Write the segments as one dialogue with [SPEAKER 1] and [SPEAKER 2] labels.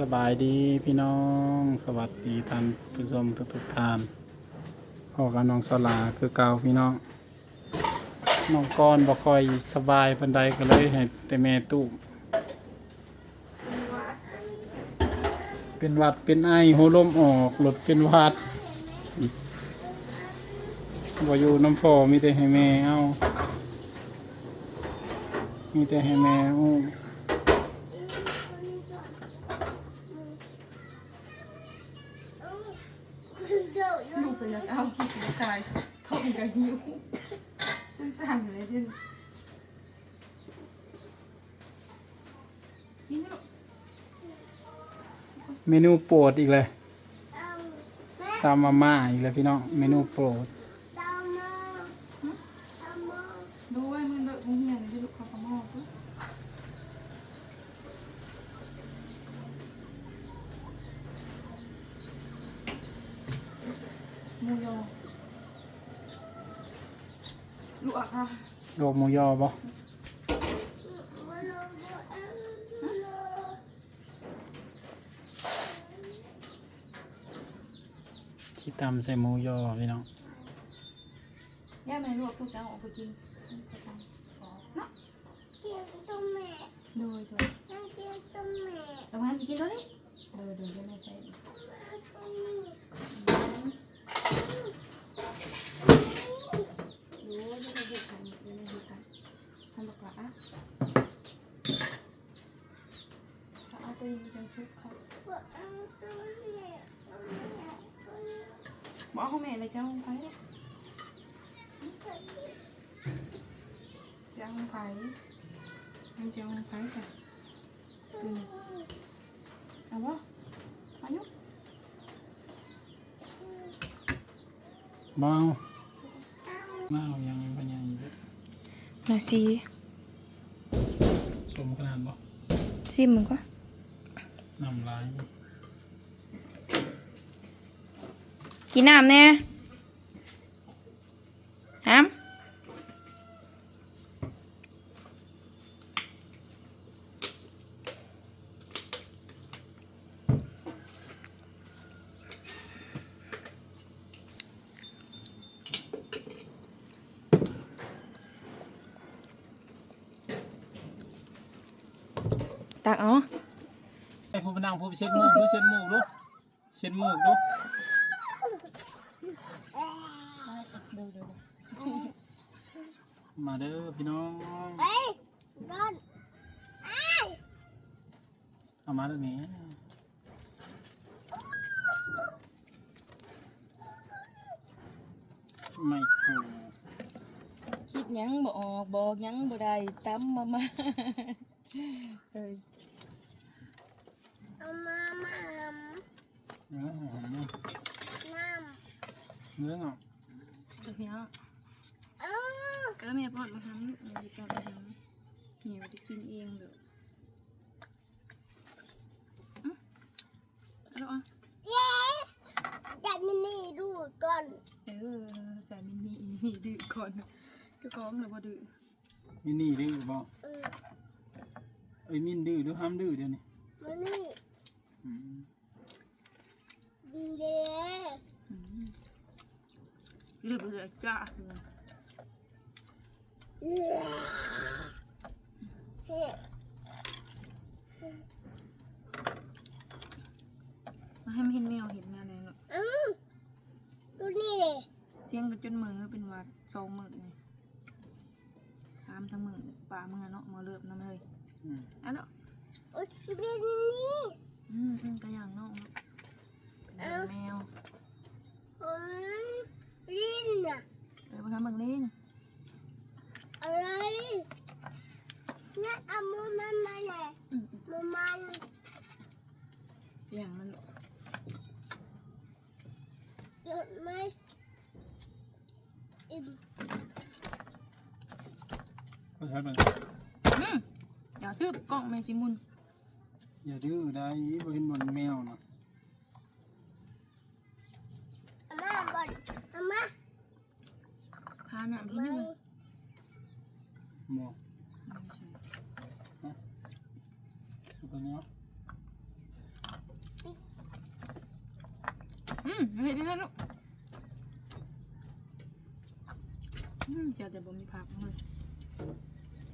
[SPEAKER 1] สบายดีพี่น้อง สวัสดีท่านผู้ชมทุกทุกท่านพ่อกับน้องสลาคือเก่าพี่น้องน้องกอนบ่ค่อยสบายปันใดก็เลยให้แต่แม่ตู้เป็นวัดเป็นไอหัวลมออกหลดเป็นวัดบ่อยู่น้ำพอมีแต่ให้แม่เอามีแต่ให้แม่อุ้ม
[SPEAKER 2] ลูกไปอยากเอาที่สีกายท้องกับ หิวจนสั่นเลยเดินนี่นะลูก
[SPEAKER 1] เมนูโปรดอีกเลยตามมาม่าอีกเลยพี่น้องเมนูโปรด
[SPEAKER 2] ดูไว้มึงเลิกมึงเฮียเลยที่ลูกเขาขโมยปุ๊บหมูยอ ลูกอ่ะ
[SPEAKER 1] โลกหมูยอบ่ที่ตำใส่หมูยอพี่น้อง
[SPEAKER 2] ย่าแม่ลวกสุกจังออกไปกินเนาะโดยโดยทำงานจะกินตัวนี้โดยโดยจะไม่ใส่ดูว่าจะไปดูทันจะไม่ดูทันทำบอกว่าอ่ะเอาไปจังชุบเขาบอกเขาแม่เลยจ้าไปจ้า bỏ không mẹ là cho không phải cho không phải em cho không phải sao tôi à bố
[SPEAKER 1] bao. มาเมายังเป็นยังอยู่
[SPEAKER 2] นาซี
[SPEAKER 1] สมขนาดบ่
[SPEAKER 2] ซิมมึงก็
[SPEAKER 1] น้ำลายบ่
[SPEAKER 2] กินน้ำแน่ ตักเอ๋อ
[SPEAKER 1] ไอ้ผู้ไปนั่งผู้ไปเช็ดมูกดูเช็ดมูกดูเช็ดมูกดูมาเด้อพี่น้องเอามาเด้อแม่ไม่ถูก
[SPEAKER 2] คิดหยังบ่ออกบอกหยังบ่ได้ตั้มมามาเอ้ย
[SPEAKER 1] เนื้อหอมนะเนื้อหอม
[SPEAKER 2] เดี๋ยวพี่น้องเออแม่ป้อนมาทำลูกแม่จะป้อนมาทำเหี่ยวจะกินเองเด้ออื้อเอาลูกอะเออใส่มินนี่มินนี่ดื้อก่อนเจ้าของหรือบ่ดื้อ
[SPEAKER 1] มินนี่ดื้อบ่เอ้ยมินดื้อหรือห้ามดื้อเดี๋ยวนี้อืม
[SPEAKER 2] อืมดื้อไปเลยจ้ามาให้มันเห็นแมวเห็นงานไหนเนาะเลยเสียงก็จนมือเป็นวัดสองมือนี่ตามทั้งมือป่ามือเนาะมาเลิบน้ำเลย
[SPEAKER 1] อั
[SPEAKER 2] นเนาะอื มอืมกระย่างเนาะเป็นแมวเออมาทำบังลิง
[SPEAKER 3] อะไรเนี่ยเอามือมันมาไหน
[SPEAKER 2] อืม
[SPEAKER 3] มือมัน
[SPEAKER 2] กระย่างมัน
[SPEAKER 3] หยุดไหมอิ่ม
[SPEAKER 1] ก็ใช้เป็น
[SPEAKER 2] อืมอย่าทืบกล้องแม่ชิมุน
[SPEAKER 1] อย่าดื้อได้บ่เห็นบนแมวนะ
[SPEAKER 3] อาม่าบอลอาม่า
[SPEAKER 2] พาหนามที่หนึ่ง
[SPEAKER 1] บ่ตัวนี้เนาะ
[SPEAKER 2] มเห็นได้ลูกอืมเดี๋ยวแต่บ่มีผักเลย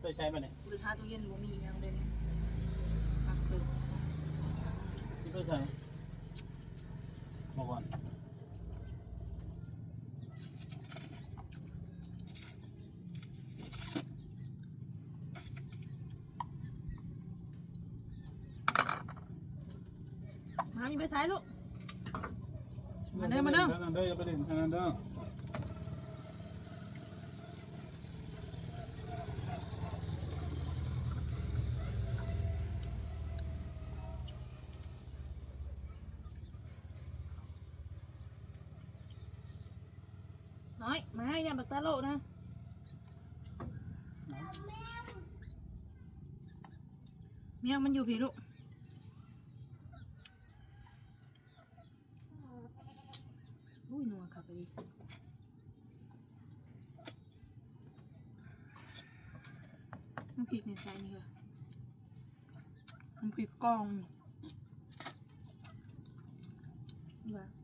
[SPEAKER 1] ไปใช้มาเนี่ย
[SPEAKER 2] หรือถ้าตู้เย็นบ่มีอีหยังเลยผั
[SPEAKER 1] ไปใช้บอกก่อน
[SPEAKER 2] มามีไปใช้ลูก มาเด้อมาเด้อ
[SPEAKER 1] ทางนั้นเด้ออย่าไปเล่นทางนั้นเด้อ
[SPEAKER 2] ตาโลนะเมียมันอยู่พี่ลูกอุ้ยนัวขับไปดิน้ำพริกในใส่นี่ค่ะน้ำพริกกองนี่ว่ะ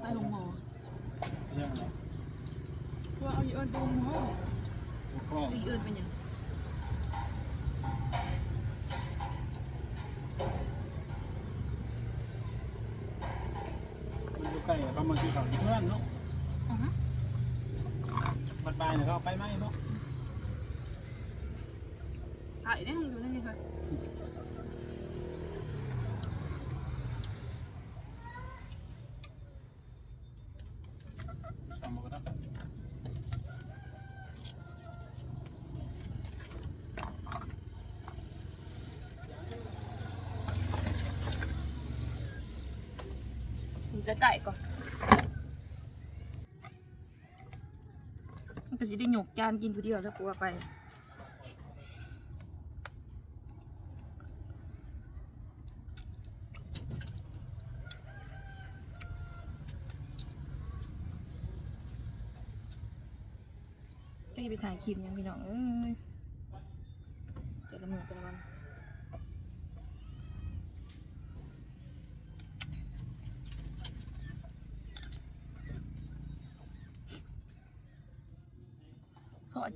[SPEAKER 2] ไปลงหมอ
[SPEAKER 1] ยังไง
[SPEAKER 2] ว่าเอาอีเอิญไปลงหมอ
[SPEAKER 1] พ่อ
[SPEAKER 2] อีเอิญเป็นยัง
[SPEAKER 1] มันอยู่ใกล้ประมาณที่เขาเพื่อนเนาะ
[SPEAKER 2] อ๋อฮะ
[SPEAKER 1] บัดบายเนี่ยเขาเอาไปไหมเนาะ
[SPEAKER 2] ถ่ายได้มึงดูได้ไหมคะ
[SPEAKER 1] ทำมาก็ได้
[SPEAKER 2] มึง จะไก่ก่อนมันก็สิได้หยกจานกินผู้เดียวแล้วปัวไปจะไปถ่ายคลิปยังพี่น้องเอ้ยแต่ละมือแต่ละวัน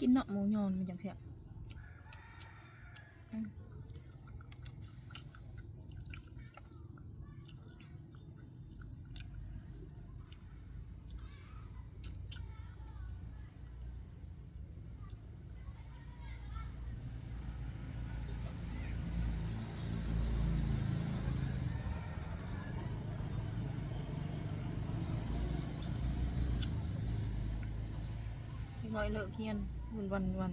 [SPEAKER 2] กินเนาะหมูยอนมันจังเสียอืมอีกหน่อยเลิกเฮียน วันวันวัน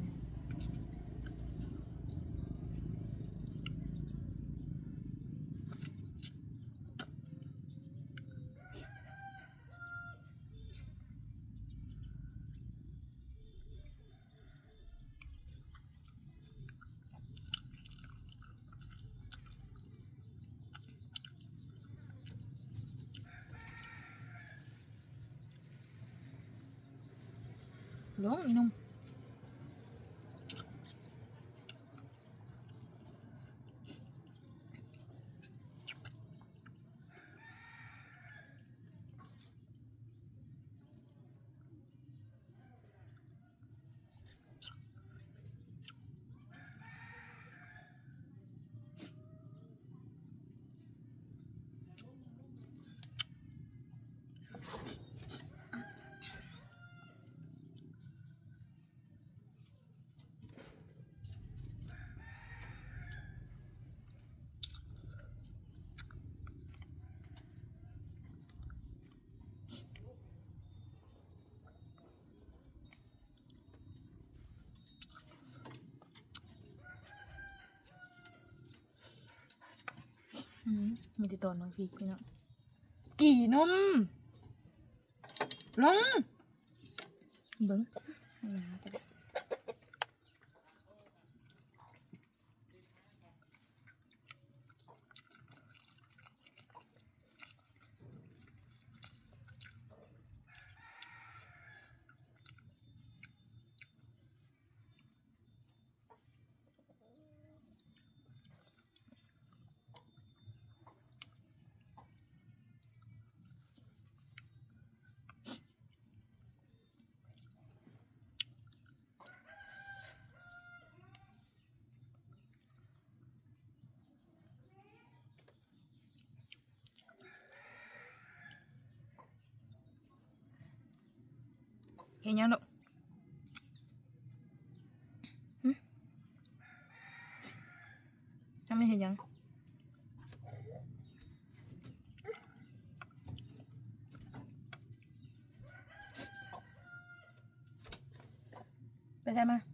[SPEAKER 2] ลงอีนุ่ม มมีแต่ตอนน้องพีกพี่น้องกี่นมลงเบิ้ง 해녀노 응? 잠시 해냥 Bye, Emma.